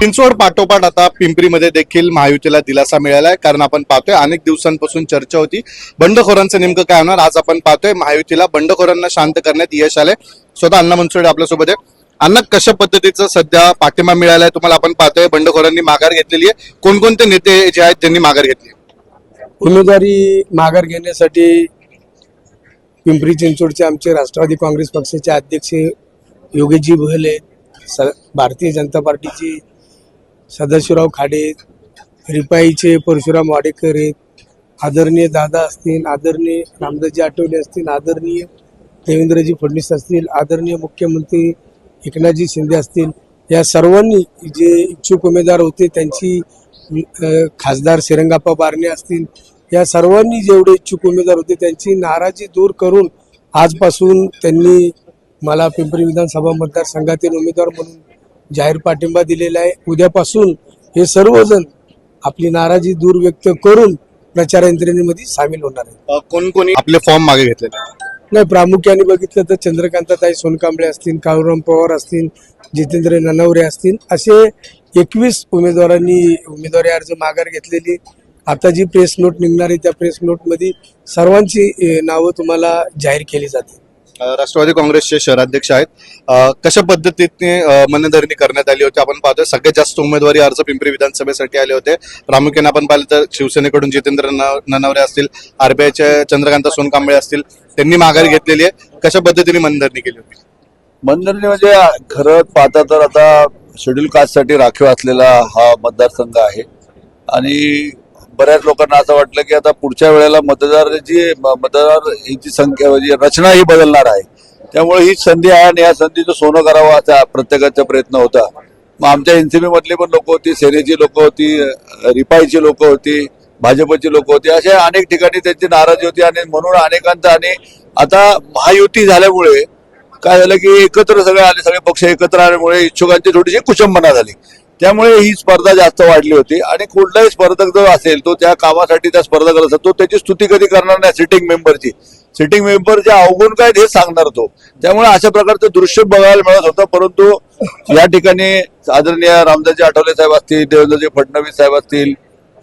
चिंचवड पाठोपाठ आता पिंपरीमध्ये देखील महायुतीला दिलासा मिळाला आहे कारण आपण पाहतोय अनेक दिवसांपासून चर्चा होती. बंडखोरांचं नेमकं काय होणार? आज आपण पाहतोय महायुतीला बंडखोरांना शांत करण्यात यश आलंय. स्वतः अण्णा मनसोडे आपल्यासोबत आहे अण्णा कशा पद्धतीचं सध्या पाठिंबा मिळालाय तुम्हाला आपण पाहतोय? बंडखोरांनी माघार घेतलेली आहे. कोणकोणते नेते जे आहेत त्यांनी माघार घेतली उमेदवारी माघार घेण्यासाठी पिंपरी चिंचवडचे आमचे राष्ट्रवादी काँग्रेस पक्षाचे अध्यक्ष योगेशजी बहले स भारतीय जनता पार्टीचे सदाशिवराव खाडे रिपाईचे परशुराम वाडेकर आहेत. आदरणीय दादा असतील आदरणीय रामदासजी आठवले असतील आदरणीय देवेंद्रजी फडणवीस असतील आदरणीय मुख्यमंत्री एकनाथजी शिंदे असतील. या सर्वांनी जे इच्छुक उमेदवार होते त्यांची खासदार श्रीरंगाप्पा बारणे असतील या सर्वांनी जेवढे इच्छुक उमेदवार होते त्यांची नाराजी दूर करून आजपासून त्यांनी मला पिंपरी विधानसभा मतदारसंघातील उमेदवार म्हणून जाहीर पाठिंबा दिलेला आहे. उद्यापासून हे सर्वजण आपली नाराजी दूर व्यक्त करून प्रचार यंत्रणेमध्ये सामील होणार आहेत. अं, कोण कोणी आपले फॉर्म मागे घेतलेले नाही प्रामुख्याने बघितलं तर चंद्रकांताताई सोनकांबळे असतील काळूराम पवार असतील जितेंद्र ननवरे असतील असे एकवीस उमेदवारांनी उमेदवारी अर्ज माघार घेतलेली. आता जी प्रेस नोट निघणार आहे त्या प्रेस नोटमध्ये सर्वांची नावं तुम्हाला जाहीर केली जातील. राष्ट्रवादी काँग्रेसचे शहराध्यक्ष आहेत. कशा पद्धतीने मनधरणी करण्यात आली होती? आपण पाहतोय सगळ्यात जास्त उमेदवारी अर्ज पिंपरी विधानसभेसाठी आले होते. प्रामुख्याने आपण पाहिलं तर शिवसेनेकडून जितेंद्र न- ननवरे असतील आरबीआयचे चंद्रकांत सोनकांबळे असतील त्यांनी माघारी घेतलेली आहे. कशा पद्धतीने मनधरणी केली होती? मनधरणी म्हणजे खरं पाहता तर आता शेड्यूल कास्टसाठी राखीव असलेला हा मतदारसंघ आहे. आणि बऱ्याच लोकांना असं वाटलं की आता पुढच्या वेळेला मतदाराची म- मतदार हिची संख्या म्हणजे रचना ही बदलणार आहे. त्यामुळे ही संधी आहे आणि या संधीचं सोनं करावं असा प्रत्येकाचा प्रयत्न होता. मग आमच्या एनसीबी मधली पण लोक होती सेनेची लोक होती रिपाईची लोक होती भाजपची लोक होती अशा अनेक ठिकाणी त्यांची नाराजी होती आणि म्हणून अनेकांचा आणि आता महायुती झाल्यामुळे काय झालं की एकत्र सगळे आले सगळे पक्ष एकत्र आल्यामुळे इच्छुकांची थोडीशी कुचंबना झाली. त्यामुळे ही स्पर्धा जास्त वाढली होती. आणि कुठलाही स्पर्धक जो असेल तो त्या कामासाठी त्या स्पर्धा करत असतो तो त्याची स्तुती कधी करणार नाही सिटिंग मेंबरची सिटिंग मेंबरचे अवगुण काय हे सांगणार तो. त्यामुळे अशा प्रकारचं दृश्य बघायला मिळत होतं परंतु या ठिकाणी आदरणीय रामदासजी आठवले साहेब असतील देवेंद्रजी फडणवीस साहेब असतील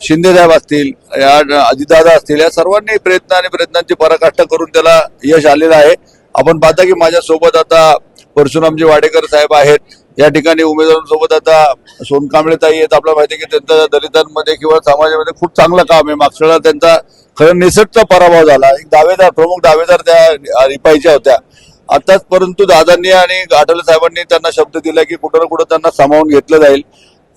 शिंदे साहेब असतील या अजितदादा असतील या सर्वांनी प्रयत्न आणि प्रयत्नांची पराकाष्ठा करून त्याला यश आलेलं आहे. आपण पाहता की माझ्या सोबत आता परशुरामजी वाडेकर साहेब आहेत. या ठिकाणी उमेदवारांसोबत आता सोनकांबळे ताई आहेत. आपल्याला माहिती आहे की त्यांचा दलितांमध्ये किंवा समाजामध्ये खूप चांगलं काम आहे. मागच्या त्यांचा खरं निसटचा पराभव झाला. एक दावेदार प्रमुख दावेदार त्या रिपाईच्या होत्या. आताच परंतु दादांनी आणि आठवले साहेबांनी त्यांना शब्द दिला की कुठं ना कुठं त्यांना सामावून घेतलं जाईल.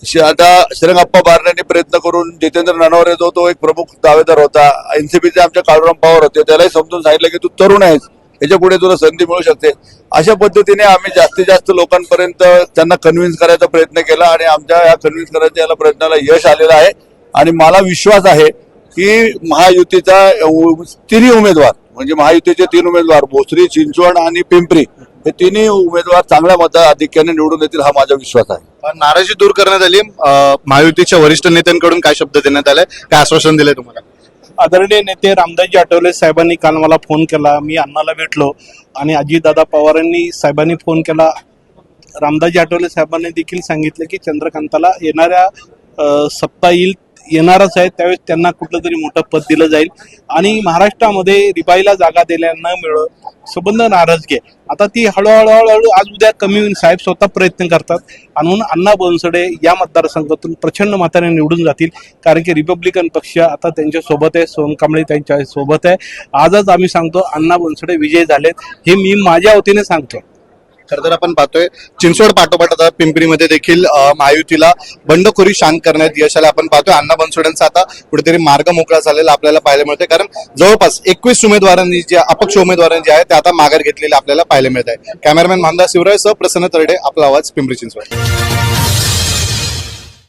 श- आता श्रीरंगाप्पा बारण्यांनी प्रयत्न करून जितेंद्र नानवरे जो तो एक प्रमुख दावेदार होता. एनसीपीचे आमच्या काळूराम पवार होते. त्यालाही समजून सांगितलं की तू तरुण आहेस. याच्यापुढे तुला संधी मिळू शकते. अशा पद्धतीने आम्ही जास्तीत जास्त लोकांपर्यंत त्यांना कन्व्हिन्स करायचा प्रयत्न केला आणि आमच्या या कन्व्हिन्स करायच्या याला प्रयत्नाला यश आलेलं आहे. आणि मला विश्वास आहे की महायुतीचा उ- तिन्ही उमेदवार म्हणजे महायुतीचे तीन उमेदवार भोसरी चिंचवण आणि पिंपरी हे तिन्ही उमेदवार चांगल्या मताधिक्याने निवडून येतील हा माझा विश्वास आहे. नाराजी दूर करण्यात आली. महायुतीच्या वरिष्ठ नेत्यांकडून काय शब्द देण्यात आले? काय आश्वासन दिले तुम्हाला? आदरणीय नेते रामदासजी आठवले साहेबांनी काल मला फोन केला. मी अण्णाला भेटलो आणि अजितदादा पवारांनी साहेबांनी फोन केला. रामदासजी आठवले साहेबांनी देखील सांगितलं की चंद्रकांताला येणाऱ्या अ, सप्ताह येईल येणारच आहे त्यावेळेस त्यांना कुठलं तरी मोठं पद दिलं जाईल. आणि महाराष्ट्रामध्ये रिबाईला जागा दिल्या न मिळत संबंध नाराजगी आहे. आता ती हळूहळू हळूहळू आज उद्या कमी होईल. साहेब स्वतः प्रयत्न करतात. आणि म्हणून अण्णा बनसडे या मतदारसंघातून प्रचंड मताने निवडून जातील. कारण की रिपब्लिकन पक्ष आता त्यांच्यासोबत आहे. सोनकांबळे त्यांच्यासोबत आहे. आजच आम्ही सांगतो अण्णा बनसडे विजय झालेत. हे मी माझ्या वतीने सांगतो. खर तर आपण पाहतोय चिंचवड पाठोपाठ आता पिंपरीमध्ये देखील महायुतीला बंडखोरी शांत करण्यात यश आलं. आपण पाहतोय अण्णा बनसोड्यांचा आता कुठेतरी मार्ग मोकळा झालेला आपल्याला पाहायला मिळतोय. कारण जवळपास एकवीस उमेदवारांनी जे अपक्ष उमेदवारांनी जे आहे ते आता माघार घेतलेले आपल्याला पाहायला मिळत आहे. कॅमेरामॅन महानदास शिवराय सह प्रसन्न तरडे आपला आवाज पिंपरी चिंचवड.